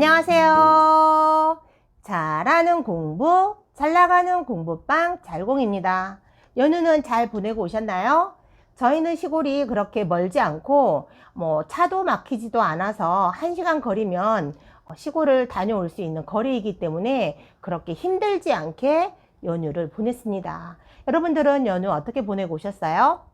안녕하세요. 잘하는 공부, 잘 나가는 공부방 잘공입니다. 연휴는 잘 보내고 오셨나요? 저희는 시골이 그렇게 멀지 않고 뭐 차도 막히지도 않아서 한시간 거리면 시골을 다녀올 수 있는 거리이기 때문에 그렇게 힘들지 않게 연휴를 보냈습니다. 여러분들은 연휴 어떻게 보내고 오셨어요?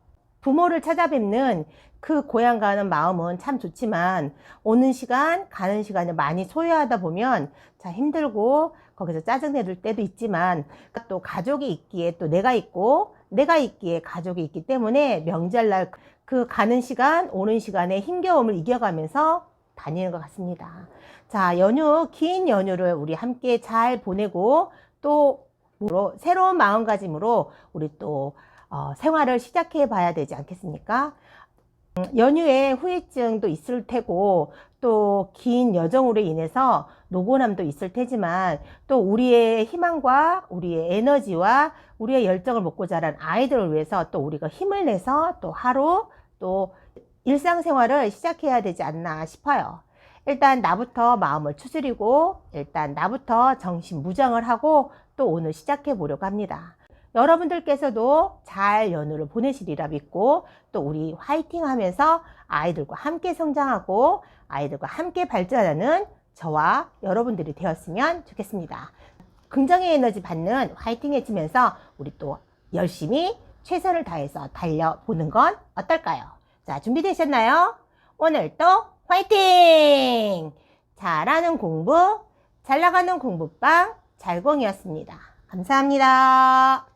부모를 찾아뵙는 그 고향 가는 마음은 참 좋지만 오는 시간, 가는 시간을 많이 소요하다 보면 참 힘들고 거기서 짜증낼 때도 있지만 또 가족이 있기에 또 내가 있고 내가 있기에 가족이 있기 때문에 명절날 그 가는 시간, 오는 시간에 힘겨움을 이겨가면서 다니는 것 같습니다. 자, 연휴, 긴 연휴를 우리 함께 잘 보내고 또 새로운 마음가짐으로 우리 또 어, 생활을 시작해 봐야 되지 않겠습니까? 음, 연휴에 후유증도 있을 테고 또 긴 여정으로 인해서 노곤함도 있을 테지만 또 우리의 희망과 우리의 에너지와 우리의 열정을 먹고 자란 아이들을 위해서 또 우리가 힘을 내서 또 하루 또 일상생활을 시작해야 되지 않나 싶어요. 일단 나부터 마음을 추스리고 일단 나부터 정신 무장을 하고 또 오늘 시작해 보려고 합니다. 여러분들께서도 잘 연휴를 보내시리라 믿고 또 우리 화이팅 하면서 아이들과 함께 성장하고 아이들과 함께 발전하는 저와 여러분들이 되었으면 좋겠습니다. 긍정의 에너지 받는 화이팅 해주면서 우리 또 열심히 최선을 다해서 달려보는 건 어떨까요? 자, 준비되셨나요? 오늘도 화이팅! 잘하는 공부, 잘 나가는 공부방 잘공이었습니다. 감사합니다.